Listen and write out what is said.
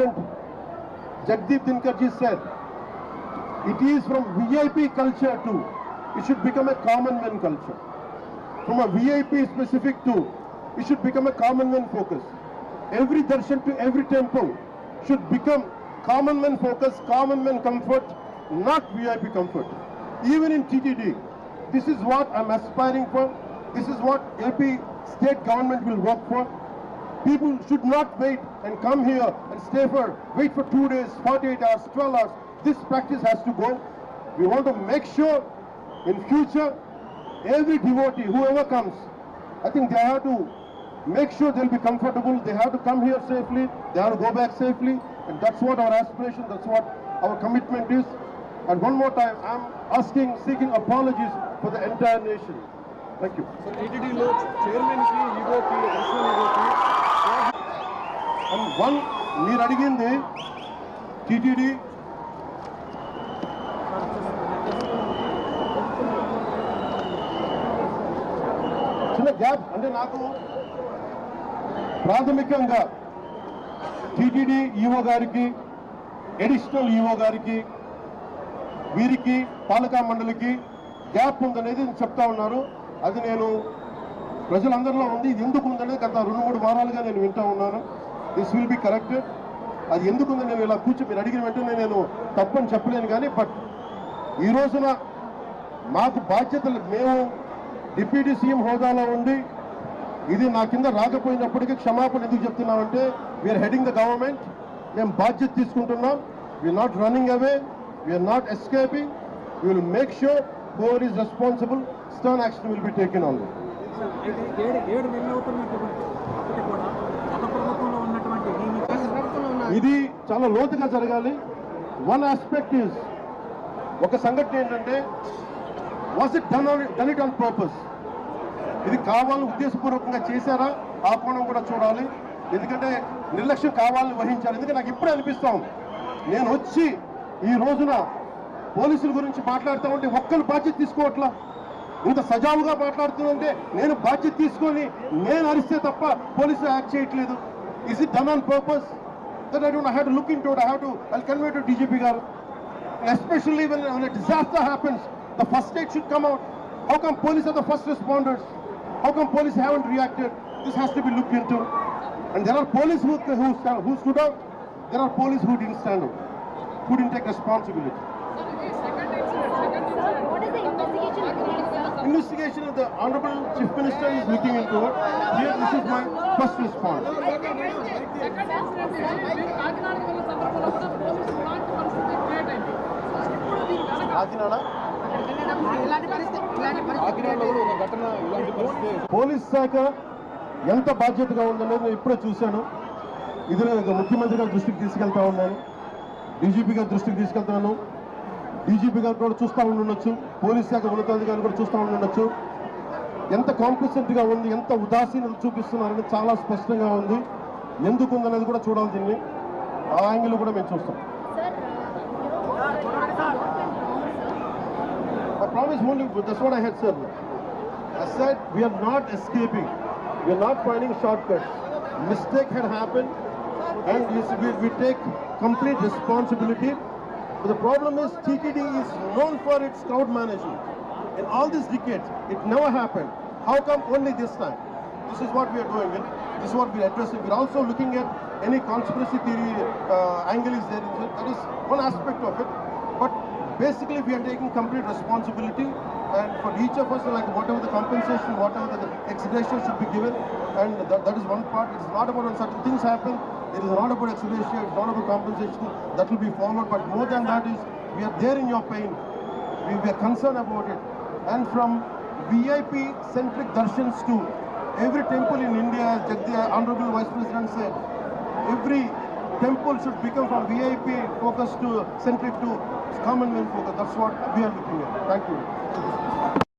President Jagdeep Dinkarji said, it is from VIP culture to, it should become a common man culture. From a VIP specific to, it should become a common man focus. Every darshan to every temple should become common man focus, common man comfort, not VIP comfort. Even in TTD, this is what I'm aspiring for. This is what AP state government will work for. People should not wait and come here and stay for, wait for two days, 48 hours, 12 hours. This practice has to go. We want to make sure in future, every devotee, whoever comes, I think they have to make sure they'll be comfortable. They have to come here safely. They have to go back safely. And that's what our aspiration, that's what our commitment is. And one more time, I'm asking, seeking apologies for the entire nation. Thank you. So, ATD Lord, Chairman ki, ego ki, national ego ki. One మీరు అడిగింది TTD. చిన్న gap అంటే నాకు ప్రాథమికంగా TTD EO గారికి additional EO గారికి వీరికి పాలకా మండలికి గ్యాప్ ఉందనేది చెప్తా ఉన్నారు. అది నేను ప్రజలందరిలో ఉంది. ఇది ఎందుకు ఉందనేది గత రెండు మూడు వారాలుగా నేను వింటా ఉన్నాను. దిస్ విల్ బి కరెక్టెడ్ అది ఎందుకు నేను ఇలా కూర్చో మీరు అడిగిన వెంటనే నేను తప్పని చెప్పలేను కానీ బట్ ఈ రోజున మాకు బాధ్యతలు మేము డిప్యూటీ సీఎం హోదాలో ఉండి ఇది నా కింద రాకపోయినప్పటికీ క్షమాపణ ఎందుకు చెప్తున్నామంటే వీఆర్ హెడింగ్ ద గవర్నమెంట్ మేము బాధ్యత తీసుకుంటున్నాం. We're not running away we're not escaping we will make sure who is responsible stern action will be taken on ఇది చాలా లోతుగా జరగాలి. వన్ ఆస్పెక్ట్ ఈజ్ ఒక సంఘటన ఏంటంటే was it done done it on purpose ఇది కావాలని ఉద్దేశపూర్వకంగా చేశారా? ఆ కోణం కూడా చూడాలి. ఎందుకంటే నిర్లక్ష్యం కావాలని వహించాలి ఎందుకంటే నాకు ఇప్పుడే అనిపిస్తాం నేను వచ్చి ఈ రోజున పోలీసుల గురించి మాట్లాడుతూ ఉంటే ఒక్కరు బాధ్యత తీసుకోవట్లా? ఇంత సజావుగా మాట్లాడుతుందంటే నేను బాధ్యత తీసుకొని నేను అరిస్తే తప్ప పోలీసులు యాక్ట్ చేయట్లేదు. Is it done on purpose Then I don't, I have to look into it. I have to, I'll convey to DGP garu. Especially when, when a disaster happens, the first aid should come out. How come police are the first responders? How come police haven't reacted? This has to be looked into. And there are police who, who, who stood out. There are police who didn't stand up, who didn't take responsibility. Investigation of the Honorable Chief Minister is looking into it. Here, this is my first response. కాకినాడకి police శాఖ ఎంత బాధ్యతగా ఉందనేది నేను ఇప్పుడే చూశాను ఇది నేను ముఖ్యమంత్రి గారి దృష్టికి తీసుకెళ్తా ఉన్నాను డీజీపీ గారి దృష్టికి తీసుకెళ్తాను డీజీపీ గారు కూడా చూస్తూ ఉండొచ్చు పోలీస్ శాఖ ఉన్నతాధికారులు కూడా చూస్తూ ఉండొచ్చు ఎంత కాంపిటెంట్గా ఉంది ఎంత ఉదాసీనం చూపిస్తున్నారని చాలా స్పష్టంగా ఉంది. ఎందుకు ఉందనేది కూడా చూడాల్సింది ఆ యాంగిల్ కూడా మేము చూస్తాం. Promise only thus what I had sir I said we're not escaping we're not finding shortcut mistake had happen and we take complete responsibility But the problem is TTD is known for its crowd management. In all these decades, it never happened. How come only this time? This is what we are doing. This is what we are addressing. We are also looking at any conspiracy theory uh, angle is there. That is one aspect of it. But basically we are taking complete responsibility and for each of us like whatever the compensation whatever the exhibition should be given and that, that is one part it's not about when certain things happen it is not about exhibition it's not about compensation that will be followed but more than that is we are there in your pain we, we are concerned about it and from vip centric darshans to every temple in india as Jagdi, honorable vice president said every temple should become from VIP focus to centric to common man focus. That's what we are looking at. Thank you.